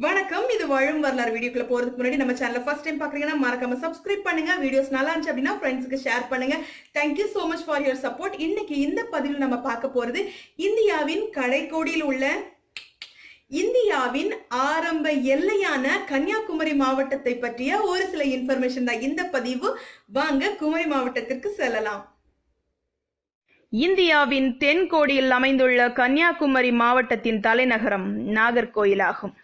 வணக்கம் இது வாழும் வரலாறு வீடியோக்குள்ள போறதுக்கு முன்னாடி நம்ம சேனலை ஃபர்ஸ்ட் டைம் பாக்குறீங்கன்னா மறக்காம சப்ஸ்கிரைப் பண்ணுங்க. வீடியோஸ் நல்லா இருந்துச்சு அப்படின்னா ஃப்ரெண்ட்ஸ்க்கு ஷேர் பண்ணுங்க. Thank you so much for your support இன்னைக்கு இந்த பதிவில் நம்ம பார்க்க போறது இந்தியாவின் கடைக்கோடியில் உள்ள இந்தியாவின் ஆரம்ப எல்லையான கன்னியாகுமரி மாவட்டத்தை பற்றிய ஒரு சில இன்ஃபர்மேஷன் தான் இந்த பதிவு. வாங்க குமரி மாவட்டத்திற்கு செல்லலாம். இந்தியாவின் தென்கோடியில் அமைந்துள்ள கன்னியாகுமரி மாவட்டத்தின் தலைநகரம் நாகர்கோயிலாகும்.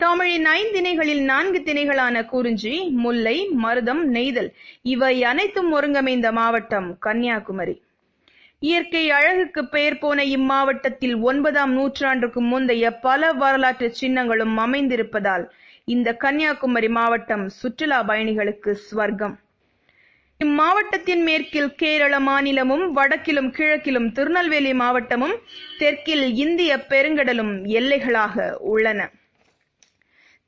தமிழின் ஐந்திணைகளில் நான்கு திணைகளான குறிஞ்சி முல்லை மருதம் நெய்தல். இவை அனைத்தும் ஒருங்கமைந்த மாவட்டம் கன்னியாகுமரி. இயற்கை அழகுக்கு பெயர் போன இம்மாவட்டத்தில் ஒன்பதாம் நூற்றாண்டுக்கு முந்தைய பல வரலாற்று சின்னங்களும் அமைந்திருப்பதால் இந்த கன்னியாகுமரி மாவட்டம் சுற்றுலா பயணிகளுக்கு ஸ்வர்க்கம் இம்மாவட்டத்தின் மேற்கில் கேரள மாநிலமும் வடக்கிலும் கிழக்கிலும் திருநெல்வேலி மாவட்டமும் தெற்கில் இந்திய பெருங்கடலும் எல்லைகளாக உள்ளன.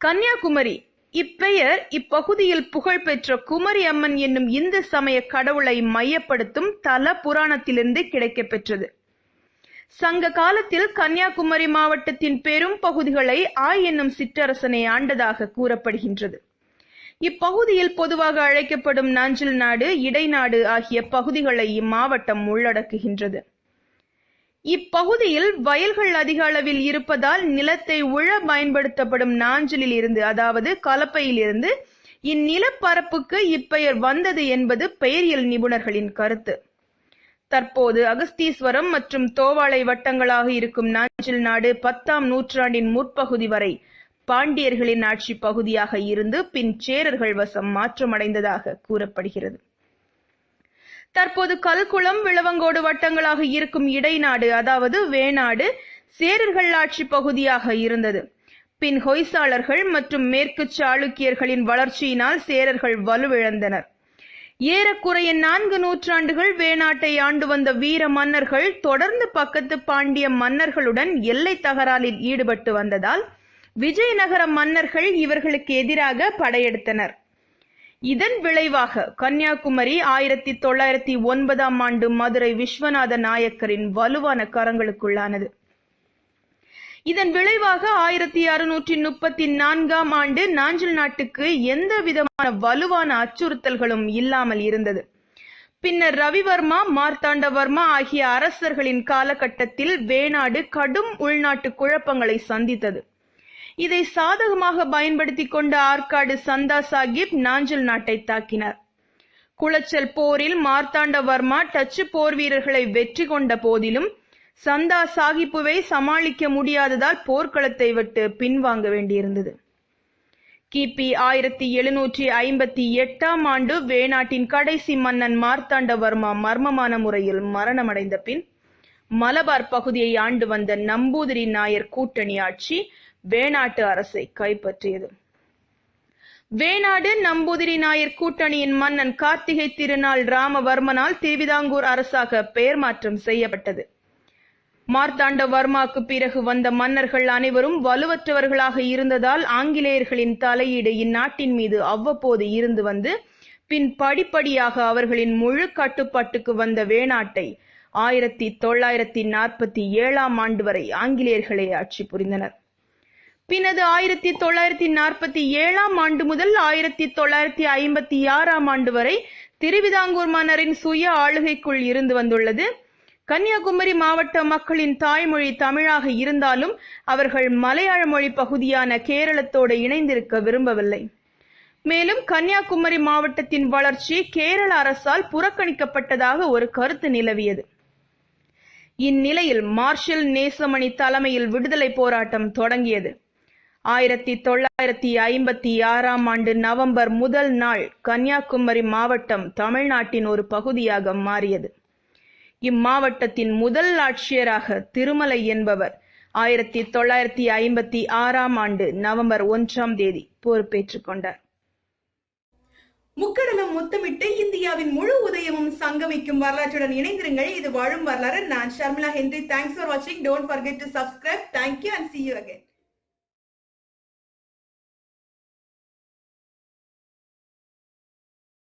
கன்னியாகுமரி. இப்பெயர் இப்பகுதியில் புகழ்பெற்ற குமரி அம்மன் என்னும் இந்து சமய கடவுளை மையப்படுத்தும் தல புராணத்திலிருந்து கிடைக்கப்பெற்றது. சங்க காலத்தில் கன்னியாகுமரி மாவட்டத்தின் பெரும் பகுதிகளை ஆய் என்னும் சிற்றரசனை ஆண்டதாக கூறப்படுகின்றது. இப்பகுதியில் பொதுவாக அழைக்கப்படும் நாஞ்சில் நாடு இடைநாடு ஆகிய பகுதிகளை இம்மாவட்டம் உள்ளடக்குகின்றது. இப்பகுதியில் வயல்கள் அதிக அளவில் இருப்பதால் நிலத்தை உழ பயன்படுத்தப்படும் நாஞ்சிலில் இருந்து அதாவது கலப்பையிலிருந்து இந்நிலப்பரப்புக்கு இப்பெயர் வந்தது என்பது பெயரியல் நிபுணர்களின் கருத்து. தற்போது அகஸ்தீஸ்வரம் மற்றும் தோவாளை வட்டங்களாக இருக்கும் நாஞ்சில் நாடு பத்தாம் நூற்றாண்டின் முற்பகுதி வரை பாண்டியர்களின் ஆட்சி பகுதியாக இருந்து பின் சேரர்கள் வசம் மாற்றமடைந்ததாக கூறப்படுகிறது. தற்போது கல்குளம் விளவங்கோடு வட்டங்களாக இருக்கும் இடைநாடு அதாவது வேநாடு சேரர்கள் ஆட்சி பகுதியாக இருந்தது. பின் ஹொய்சாளர்கள் மற்றும் மேற்கு சாளுக்கியர்களின் வளர்ச்சியினால் சேரர்கள் வலுவிழந்தனர். ஏறக்குறைய நான்கு நூற்றாண்டுகள் வேணாட்டை ஆண்டு வந்த வீர மன்னர்கள் தொடர்ந்து பக்கத்து பாண்டிய மன்னர்களுடன் எல்லை தகராறில் ஈடுபட்டு வந்ததால் விஜயநகர மன்னர்கள் இவர்களுக்கு எதிராக படையெடுத்தனர். இதன் விளைவாக கன்னியாகுமரி ஆயிரத்தி தொள்ளாயிரத்தி ஒன்பதாம் ஆண்டு மதுரை விஸ்வநாத நாயக்கரின் வலுவான கரங்களுக்குள்ளானது. இதன் விளைவாக ஆயிரத்தி அறுநூற்றி முப்பத்தி நான்காம் ஆண்டு நாஞ்சில் நாட்டுக்கு எந்த விதமான வலுவான அச்சுறுத்தல்களும் இல்லாமல் இருந்தது. பின்னர் ரவிவர்மா மார்த்தாண்டவர்மா ஆகிய அரசர்களின் காலகட்டத்தில் வேணாடு கடும் உள்நாட்டு குழப்பங்களை சந்தித்தது. இதை சாதகமாக பயன்படுத்தி கொண்ட ஆற்காடு சந்தா சாஹிப் நாஞ்சல் நாட்டை தாக்கினார். குளச்சல் போரில் மார்த்தாண்டவர்மா டச்சு போர் வீரர்களை வெற்றி கொண்ட போதிலும் சந்தா சாஹிப்புவை சமாளிக்க முடியாததால் போர்க்களத்தை விட்டு பின்வாங்க வேண்டியிருந்தது. கிபி ஆயிரத்தி எழுநூற்றி ஐம்பத்தி எட்டாம் ஆண்டு வேணாட்டின் கடைசி மன்னன் மார்த்தாண்டவர்மா மர்மமான முறையில் மரணமடைந்த பின் மலபார் பகுதியை ஆண்டு வந்த நம்பூதிரி நாயர் கூட்டணி ஆட்சி வேணாட்டு அரசை கைப்பற்றியது. வேணாடு நம்பூதிரி நாயர் கூட்டணியின் மன்னன் கார்த்திகை திருநாள் ராமவர்மனால் திருவிதாங்கூர் அரசாக பெயர் மாற்றம் செய்யப்பட்டது. மார்த்தாண்டவர்மாக்கு பிறகு வந்த மன்னர்கள் அனைவரும் வலுவற்றவர்களாக இருந்ததால் ஆங்கிலேயர்களின் தலையீடு இந்நாட்டின் மீது அவ்வப்போது இருந்து வந்து பின் படிப்படியாக அவர்களின் முழு கட்டுப்பாட்டுக்கு வந்த வேணாட்டை ஆயிரத்தி தொள்ளாயிரத்தி நாற்பத்தி ஏழாம் ஆண்டு வரை ஆங்கிலேயர்களே ஆட்சி புரிந்தனர். பின்னது ஆயிரத்தி தொள்ளாயிரத்தி நாற்பத்தி ஏழாம் ஆண்டு முதல் ஆயிரத்தி தொள்ளாயிரத்தி ஐம்பத்தி ஆறாம் ஆண்டு வரை திருவிதாங்கூர் மன்னரின் சுய ஆளுகைக்குள் இருந்து வந்துள்ளது. கன்னியாகுமரி மாவட்ட மக்களின் தாய்மொழி தமிழாக இருந்தாலும் அவர்கள் மலையாள மொழி பகுதியான கேரளத்தோடு இணைந்திருக்க விரும்பவில்லை. மேலும் கன்னியாகுமரி மாவட்டத்தின் வளர்ச்சி கேரள அரசால் புறக்கணிக்கப்பட்டதாக ஒரு கருத்து நிலவியது. இந்நிலையில் மார்ஷல் நேசமணி தலைமையில் விடுதலை போராட்டம் தொடங்கியது. ஆயிரத்தி தொள்ளாயிரத்தி ஐம்பத்தி ஆறாம் ஆண்டு நவம்பர் முதல் நாள் கன்னியாகுமரி மாவட்டம் தமிழ்நாட்டின் ஒரு பகுதியாக மாறியது. இம்மாவட்டத்தின் முதல் ஆட்சியராக திருமலை என்பவர் ஆயிரத்தி தொள்ளாயிரத்தி ஐம்பத்தி ஆறாம் ஆண்டு நவம்பர் ஒன்றாம் தேதி பொறுப்பேற்றுக் கொண்டார். முக்கடலும் முத்தமிட்டு இந்தியாவின் முழு உதயமும் சங்கமிக்கும் வரலாற்றுடன் இணைந்திருங்கள். இது வாழும் வரலாறு. நான் ஷர்மிளா ஹென்றி. தேங்க்ஸ் ஃபார் வாட்சிங் don't forget to subscribe thank you and see you again.